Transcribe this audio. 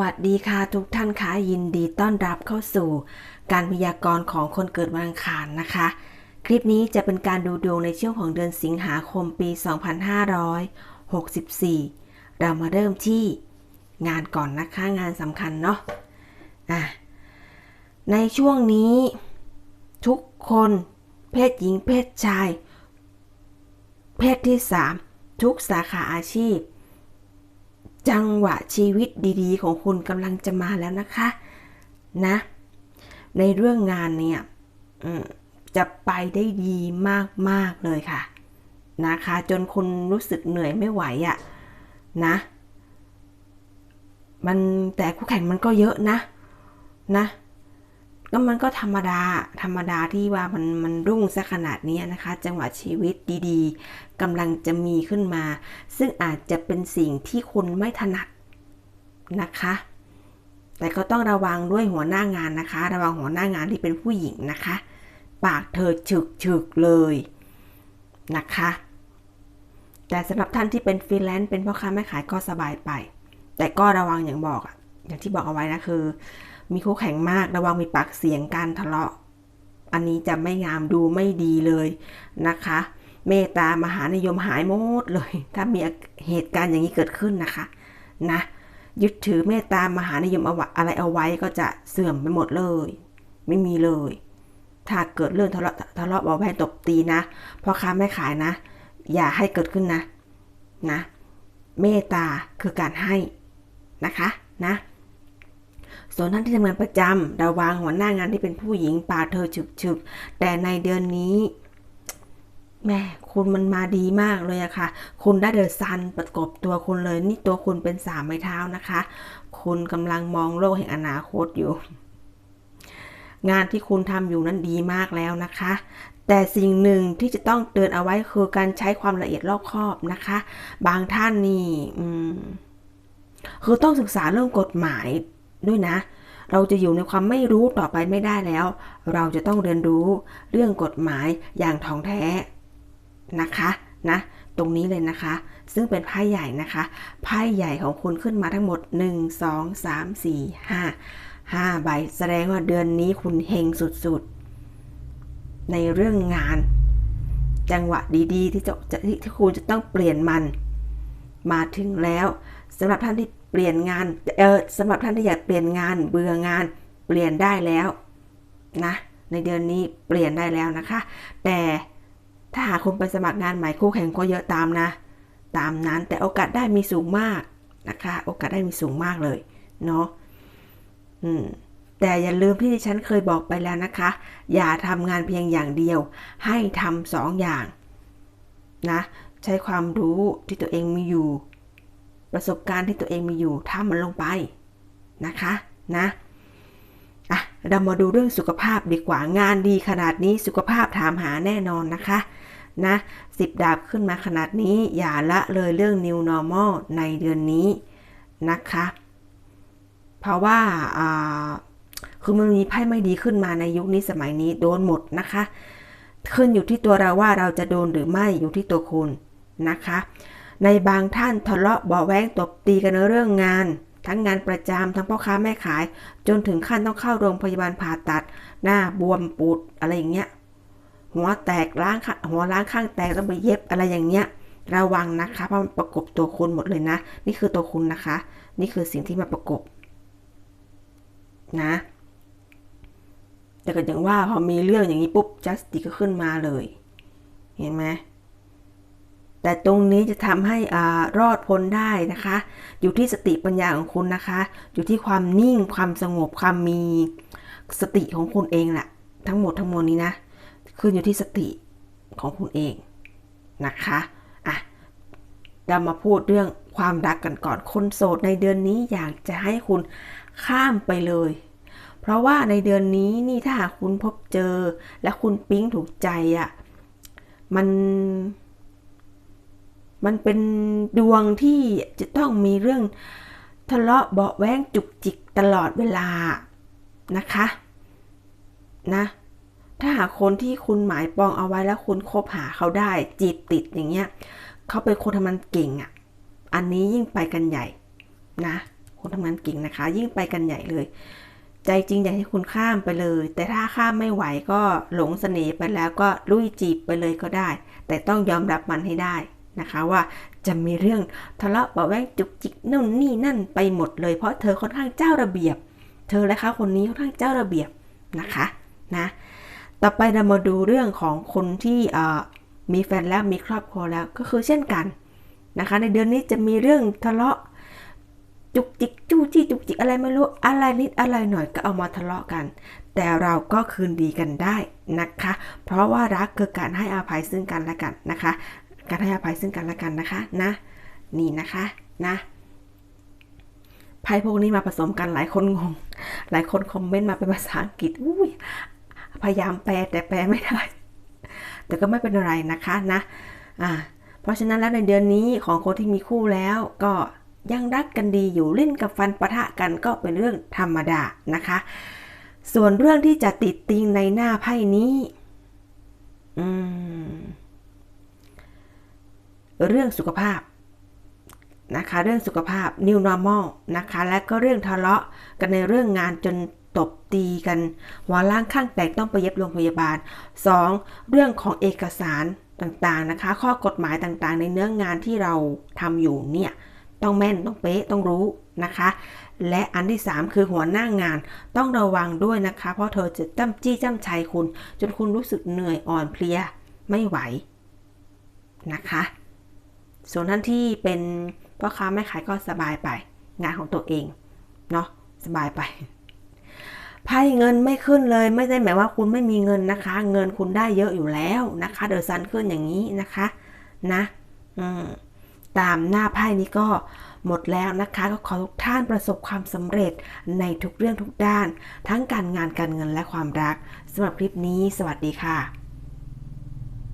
วัสดีค่ะทุกท่านคะยินดีต้อนรับเข้าสู่ การพยากรณ์ของคนเกิดวันอังคารนะคะ คลิปนี้จะเป็นการดูดวงในช่วงของเดือนสิงหาคมปี 2564 เรามาเริ่มที่งานก่อนนะคะงานสำคัญเนาะอะในช่วงนี้ ทุกคนเพศหญิงเพศชาย เพศที่ 3 ทุกสาขาอาชีพ จังหวะชีวิตดีๆ ของคุณกำลังจะมาแล้วนะคะนะ ในเรื่องงานเนี่ยจะไปได้ดีมากๆเลยค่ะ นะคะ จนคุณรู้สึกเหนื่อยไม่ไหวอะ่ะนะ มันแต่คู่แข่งมันก็เยอะนะนะ ก็มันก็ธรรมดา ธรรมดาที่ว่ามันมันรุ่งซะขนาดนี้นะคะ จังหวะชีวิตดีๆกำลังจะมีขึ้นมา ซึ่งอาจจะเป็นสิ่งที่คุณไม่ถนัดนะคะ แต่ก็ต้องระวังด้วยหัวหน้างานนะคะ ระวังหัวหน้างานที่เป็นผู้หญิงนะคะ ปากเธอฉึกฉึกๆเลยนะคะ แต่สำหรับท่านที่เป็นฟรีแลนซ์เป็นพ่อค้าแม่ขายก็สบายไป แต่ก็ระวังอย่างบอกอะอย่างที่บอกเอาไว้นะคือ มีคู่แข่งมากระวังมีปากเสียงการทะเลาะ อันนี้จะไม่งามดูไม่ดีเลยนะคะ เมตตามหานิยมหายหมดเลย ถ้ามีเหตุการณ์อย่างนี้เกิดขึ้นนะคะนะยึดถือเมตตามหานิยมเอาอะไรเอาไว้ก็จะเสื่อมไปหมดเลย ไม่มีเลย ถ้าเกิดเรื่องทะเลาะทะเลาะเบาแวงตบตีนะพ่อค้าแม่ขายนะ อย่าให้เกิดขึ้นนะนะ เมตตาคือการให้นะคะนะ ส่วนท่านที่ทำงานประจำระวังหัวหน้างานที่เป็นผู้หญิงปากเธอฉึกฉึกๆแต่ในเดือนนี้แม่คุณมันมาดีมากเลยอะค่ะ คุณได้เดอะซันประกบตัวคุณเลย นี่ตัวคุณเป็นสามไม้เท้านะคะ คุณกำลังมองโลกแห่งอนาคตอยู่ งานที่คุณทำอยู่นั้นดีมากแล้วนะคะ แต่สิ่งหนึ่งที่จะต้องเตือนเอาไว้คือการใช้ความละเอียดรอบคอบนะคะ บางท่านนี่คือต้องศึกษาเรื่องกฎหมาย ด้วยนะ เราจะอยู่ในความไม่รู้ต่อไปไม่ได้แล้ว เราจะต้องเรียนรู้เรื่องกฎหมายอย่างท่องแท้นะคะนะตรงนี้เลยนะคะ ซึ่งเป็นไพ่ใหญ่นะคะไพ่ใหญ่ของคุณขึ้นมาทั้งหมด 1 2 3 4 5 5ใบแสดงว่าเดือนนี้คุณเฮงสุดๆ ในเรื่องงาน จังหวะดีๆ ที่จะจะที่คุณจะต้องเปลี่ยนมัน มาถึงแล้วสำหรับท่านที่ เปลี่ยนงานเออสำหรับท่านที่อยากเปลี่ยนงานเบื่องาน เปลี่ยนได้แล้วนะในเดือนนี้เปลี่ยนได้แล้วนะคะ แต่ถ้าหากคุณไปสมัครงานใหม่คู่แข่งก็เยอะตามนะ ตามนั้นแต่โอกาสได้มีสูงมากนะคะ โอกาสได้มีสูงมากเลยเนาะอืมแต่อย่าลืมที่ดิฉันเคยบอกไปแล้วนะคะ อย่าทำงานเพียงอย่างเดียว ให้ทำสองอย่างนะ ใช้ความรู้ที่ตัวเองมีอยู่ ประสบการณ์ที่ตัวเองมีอยู่ทำมันลงไปนะคะนะอะเรามาดูเรื่องสุขภาพดีกว่างานดีขนาดนี้สุขภาพถามหาแน่นอนนะคะนะสิบดาบขึ้นมาขนาดนี้อย่าละเลยเรื่อง new normal ในเดือนนี้นะคะ เพราะว่าคือมันมีไพ่ไม่ดีขึ้นมาในยุคนี้สมัยนี้โดนหมดนะคะ ขึ้นอยู่ที่ตัวเราว่าเราจะโดนหรือไม่อยู่ที่ตัวคุณนะคะ ในบางท่านทะเลาะเบาแวงตบตีกันในเรื่องงาน ทั้งงานประจำทั้งพ่อค้าแม่ขาย จนถึงขั้นต้องเข้าโรงพยาบาลผ่าตัด หน้าบวมปูดอะไรอย่างเงี้ยหัวแตกล้างข้างหัวล้างข้างแตกต้องไปเย็บอะไรอย่างเงี้ยระวังนะคะเพราะมันประกบตัวคุณหมดเลยนะ นี่คือตัวคุณนะคะ นี่คือสิ่งที่มาประกบนะ แต่ก็อย่างว่าพอมีเรื่องอย่างนี้ปุ๊บจัสติก็ขึ้นมาเลย เห็นไหม แต่ตรงนี้จะทำให้อรอดพ้นได้นะคะ อยู่ที่สติปัญญาของคุณนะคะ อยู่ที่ความนิ่งความสงบความมีสติของคุณเองแหละทั้งหมดทั้งมวลนี้นะขึ้นอยู่ที่สติของคุณเองนะคะอะเรามาพูดเรื่องความรักกันก่อนคนโสดในเดือนนี้อยากจะให้คุณข้ามไปเลย เพราะว่าในเดือนนี้นี่ถ้าหากคุณพบเจอ และคุณปิ๊งถูกใจอะ่ะมัน มันเป็นดวงที่จะต้องมีเรื่องทะเลาะเบาแว้งจุกจิกตลอดเวลานะคะนะถ้าหากคนที่คุณหมายปองเอาไว้แล้วคุณคบหาเขาได้ จีบติดอย่างเงี้ยเขาเป็นคนทำมันเก่งอะ่ะ อันนี้ยิ่งไปกันใหญ่นะ คนทำงานเก่งนะคะ ยิ่งไปกันใหญ่เลย ใจจริงอยากให้คุณข้ามไปเลย แต่ถ้าข้ามไม่ไหวก็หลงเสน่ห์ไปแล้วก็ลุยจีบไปเลยก็ได้ แต่ต้องยอมรับมันให้ได้ นะคะว่าจะมีเรื่องทะเลาะเบาะแว้งจุกจิกนู่นนี่นั่นไปหมดเลย เพราะเธอค่อนข้างเจ้าระเบียบ เธอและคะคนนี้ค่อนข้างเจ้าระเบียบนะคะนะต่อไปเรามาดูเรื่องของคนที่มีแฟนแล้วมีครอบครัวแล้วก็คือเช่นกันนะคะในเดือนนี้จะมีเรื่องทะเลาะจุกจิกจู้จี้จุกจิกอะไรไม่รู้อะไรนิดอะไรหน่อยก็เอามาทะเลาะกัน แต่เราก็คืนดีกันได้นะคะ เพราะว่ารักคือการให้อภัยซึ่งกันและกันนะคะ การให้อภัยซึ่งกันและกันนะคะนะ นี่นะคะนะไพ่พวกนี้มาผสมกันหลายคนงง หลายคนคอมเมนต์มาเป็นภาษาอังกฤษอุ้ยพยายามแปลแต่แปลไม่ได้ แต่ก็ไม่เป็นอะไรนะคะนะอ่าเพราะฉะนั้นแล้วในเดือนนี้ของคนที่มีคู่แล้วก็ยังรักกันดีอยู่เล่นกับฟันปะทะกันก็เป็นเรื่องธรรมดานะคะ ส่วนเรื่องที่จะติดติงในหน้าไพ่นี้ อืม เรื่องสุขภาพนะคะเรื่องสุขภาพ new normal นะคะและก็เรื่องทะเลาะกันในเรื่องงานจนตบตีกันหัวล่างข้างแตกต้องไปเย็บโรงพยาบาล 2. เรื่องของเอกสารต่างๆนะคะ ข้อกฎหมายต่างๆ ในเนื้องานที่เราทำอยู่เนี่ยต้องแม่นต้องเป๊ะต้องรู้นะคะ และอันที่ 3 คือหัวหน้างานต้องระวังด้วยนะคะ เพราะเธอจะจ้ำจี้จ้ำชัยคุณ จนคุณรู้สึกเหนื่อยอ่อนเพลียไม่ไหวนะคะ ส่วนท่านที่เป็นพ่อค้าแม่ขายก็สบายไป งานของตัวเองเนาะสบายไปไพ่เงินไม่ขึ้นเลย ไม่ได้หมายว่าคุณไม่มีเงินนะคะ เงินคุณได้เยอะอยู่แล้วนะคะเดอซันขึ้นอย่างนี้นะคะนะอืมตามหน้าไพ่นี้ก็หมดแล้วนะคะ ก็ขอทุกท่านประสบความสำเร็จในทุกเรื่องทุกด้าน ทั้งการงานการเงินและความรักสำหรับคลิปนี้ สวัสดีค่ะ